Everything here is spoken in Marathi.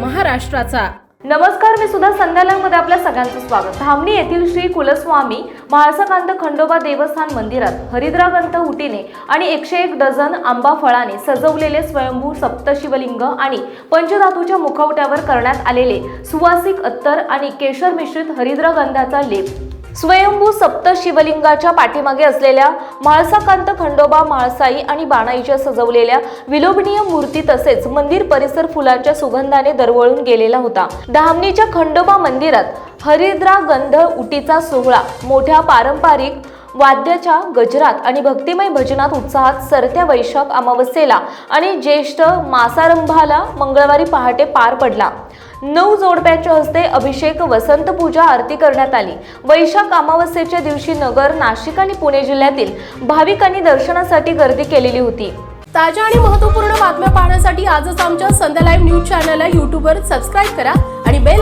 महाराष्ट्राचा. नमस्कार मी सुद्धा संध्यालयमध्ये आपल्या सगळ्यांचं स्वागत. धामणी येथील श्री कुलस्वामी म्हाळसाकांत खंडोबा देवस्थान मंदिरात हरिद्रागंत उटीने आणि एकशे एक डझन आंबा फळाने सजवलेले स्वयंभू सप्तशिवलिंग आणि पंचधातूच्या मुखवट्यावर करण्यात आलेले सुवासिक अत्तर आणि केशर मिश्रित हरिद्रागंधाचा लेप. स्वयंभू सप्त शिवलिंगाच्या पाठीमागे असलेल्या म्हाळसाकांत खंडोबा म्हाळसाई आणि बाणाईच्या सजवलेल्या विलोभनीय मूर्ती तसेच मंदिर परिसर फुलांच्या सुगंधाने दरवळून गेलेला होता. धामणीच्या खंडोबा मंदिरात हरिद्रा गंध उटीचा सोहळा मोठ्या पारंपरिक वाद्याच्या गजरात आणि भक्तिमय भजनात उत्साहात सरत्या वैशाख अमावस्येला आणि ज्येष्ठ मासारंभाला मंगळवारी पहाटे पार पडला. नऊ जोडप्याच्या हस्ते अभिषेक वसंत पूजा आरती करण्यात आली. वैशाख अमावस्येच्या दिवशी नगर नाशिक आणि पुणे जिल्ह्यातील भाविकांनी दर्शनासाठी गर्दी केलेली होती. ताज्या आणि महत्त्वपूर्ण बातम्या पाहण्यासाठी आजच आमच्या संध्या लाईव्ह न्यूज चॅनलला यूट्यूबवर सबस्क्राईब करा आणि बेल